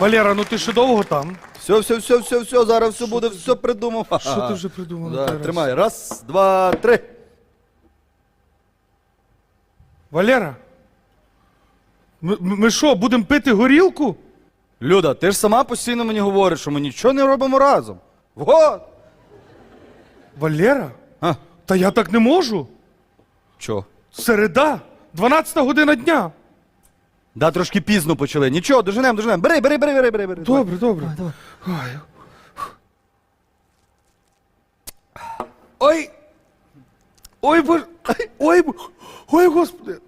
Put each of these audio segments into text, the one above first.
Валера, ну ти ще довго там? Все, все, все, все, все, зараз все буде, все придумав. Що ти вже придумав? Да, Тарас? тримай. Раз, два, три. Валера? Ми- Ми що, будемо пити горілку? Люда, ти ж сама постійно мені говориш, що ми нічого не робимо разом. Вот. Валера? А, Та я так не можу. чо? Середа, 12 година дня. Да, трошки пізно почали. Нічого, доженемо, доженемо. Бери, бери, бери, бери, бери. бери. Добре, добре. давай. Ой. Ой. Ой, боже. Ой, бо- ой, господи.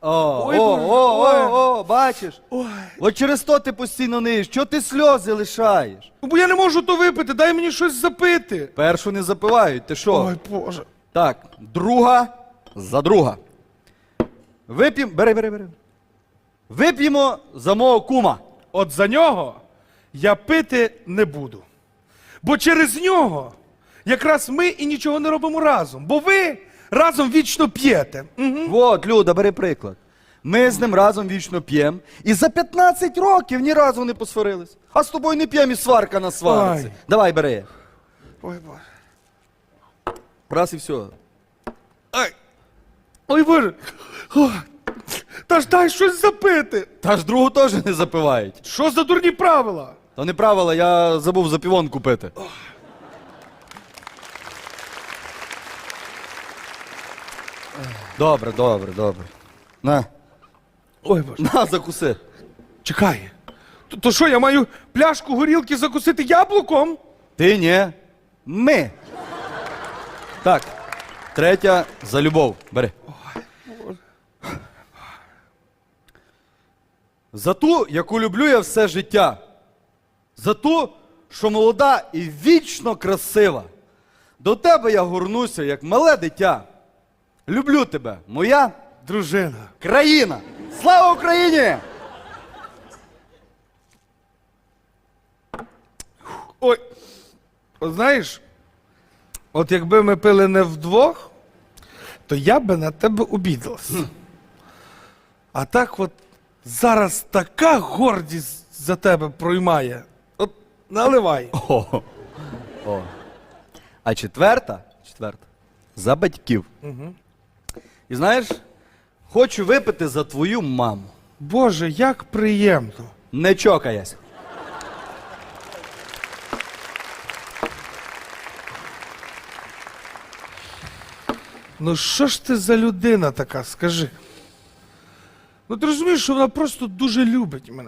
О, Ой, о, Боже, о, ой. о, о, бачиш? Ой. От через то ти постійно ниєш. Чого ти сльози лишаєш? Ну, Бо я не можу то випити, дай мені щось запити. Першу не запивають, ти що? Ой, Боже. Так, друга за друга. Вип'ємо. Бери, бери, бери. Вип'ємо за мого кума. От за нього я пити не буду. Бо через нього якраз ми і нічого не робимо разом. Бо ви разом вічно п'єте. Мгм. От, Люда, бери приклад. Ми з ним разом вічно п'ємо. І за 15 років ні разу не посварились. А з тобою не п'ємо і сварка на сварці. Ой. Давай, бери. Ой, Боже. Раз і все. Ай. Ой, Боже. Ой. Та ж дай щось запити. Та ж другу теж не запивають. Що за дурні правила? То не правило, я забув запівон купити. Добре, добре, добре. На, Ой, Боже. на, закуси. Чекай. То, то що, я маю пляшку горілки закусити яблуком? Ти ні. Ми. Так. Третя за любов. Бери. За ту, яку люблю я все життя. За ту, що молода і вічно красива. До тебе я горнуся, як мале дитя. Люблю тебе, моя Дружина. країна. Слава Україні! Ой. От знаєш, от якби ми пили не вдвох, то я би на тебе обідалась. А так от зараз така гордість за тебе проймає. От наливай. О. О. А четверта, четверта за батьків. І знаєш, хочу випити за твою маму. Боже, як приємно. Не чокаясь. Ну що ж ти за людина така, скажи? Ну ти розумієш, що вона просто дуже любить мене.